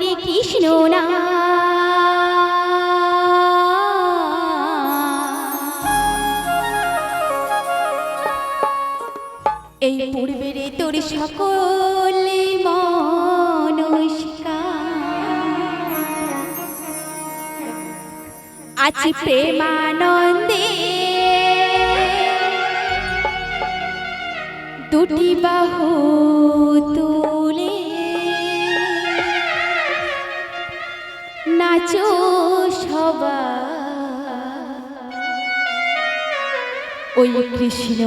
রে কৃষ্ণ না। এই পূর্বের তোর সকল আছি প্রেমানন্দে দুটি বাহু নাচো সবাই। ওই কৃষ্ণ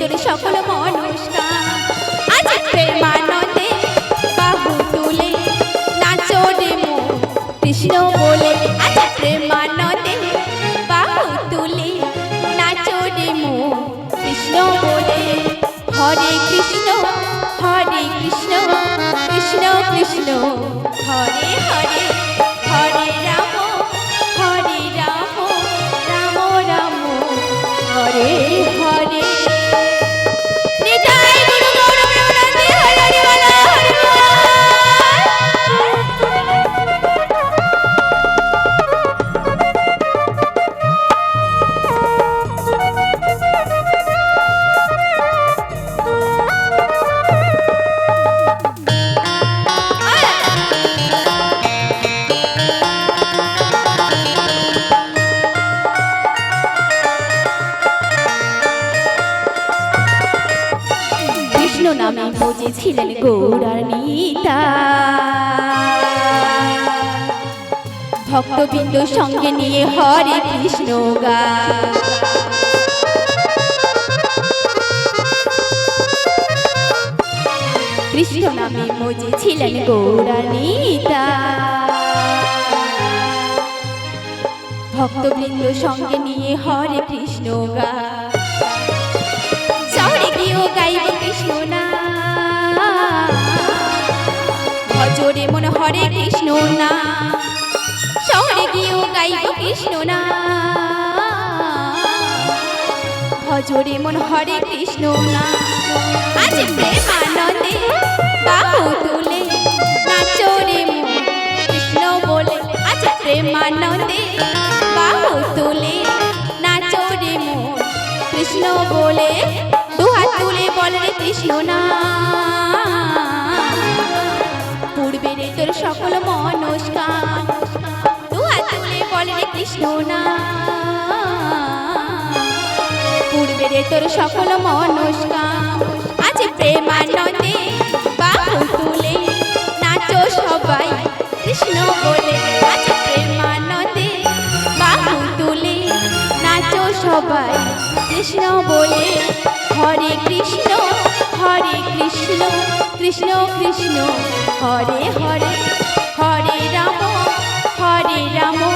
তোর সকল মনস্কার। আজ প্রেমানন্দে বাহু তুলে নাচো রে কৃষ্ণ বলে। আজ প্রেমানন্দে বাহু তুলে নাচো রে কৃষ্ণ বলে। হরে কৃষ্ণ হরে কৃষ্ণ কৃষ্ণ কৃষ্ণ। হরে হরে। কৃষ্ণ নামে বুঝেছিলেন গৌরার নিতা। ভক্তবৃন্দ সঙ্গে নিয়ে হরে কৃষ্ণ গা। কৃষ্ণ নামে বুঝেছিলেন গৌরার নিতা। ভক্তবৃন্দ সঙ্গে নিয়ে হরে কৃষ্ণ গা। হরে কৃষ্ণ না। শহরে গিয়েও গাইব কৃষ্ণ না। ভজরে মন হরে কৃষ্ণ না। আজ প্রেমানন্দে বাহু তুলে নাচো রে মন কৃষ্ণ বলে। আজ প্রেমানন্দে বাহু তুলে নাচো রে মন কৃষ্ণ বলে। দুহাত তুলে বলে কৃষ্ণ না। বলে রে কৃষ্ণ না পূর্বের তোর সকল মনস্কার আজ প্রেমানন্দে বাহু তুলে নাচো সবাই। কৃষ্ণ বলে আজ প্রেমানন্দে বাহু তুলে নাচো সবাই। কৃষ্ণ বলে, হরে কৃষ্ণ হরে কৃষ্ণ কৃষ্ণ কৃষ্ণ, হরে হরে হরে রাম হরে রাম।